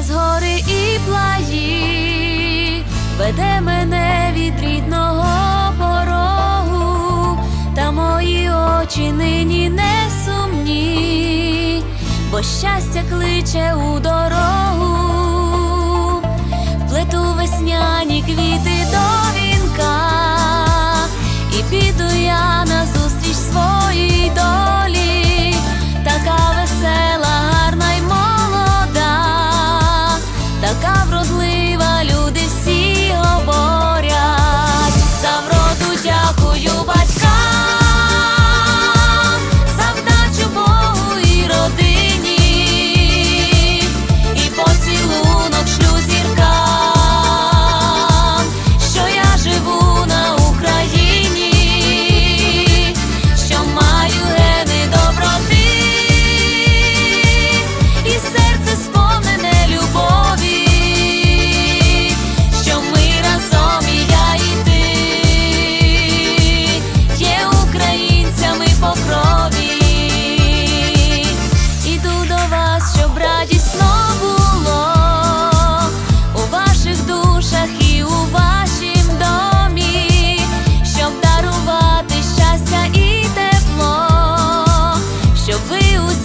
через гори і плаї, веде мене від рідного порогу, та мої очі нині не сумні, бо щастя кличе у дорогу, вплету весняні квіти до вінка, і піду я назустріч своїй дорозі.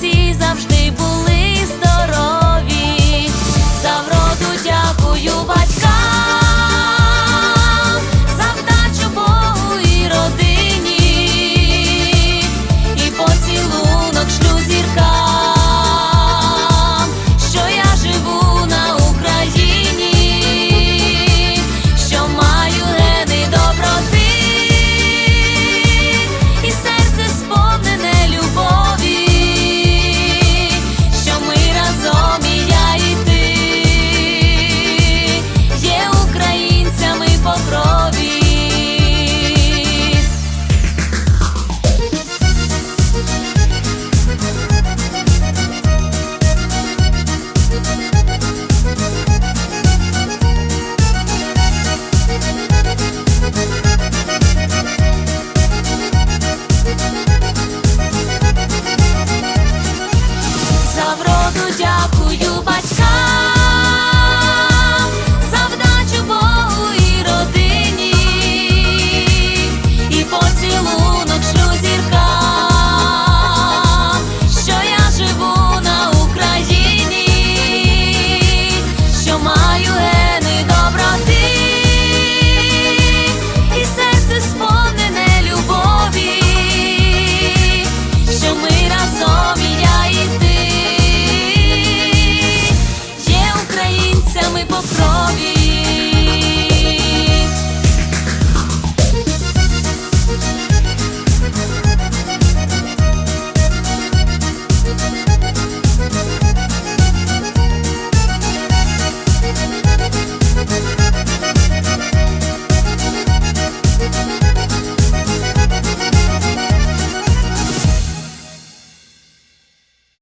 всі завжди.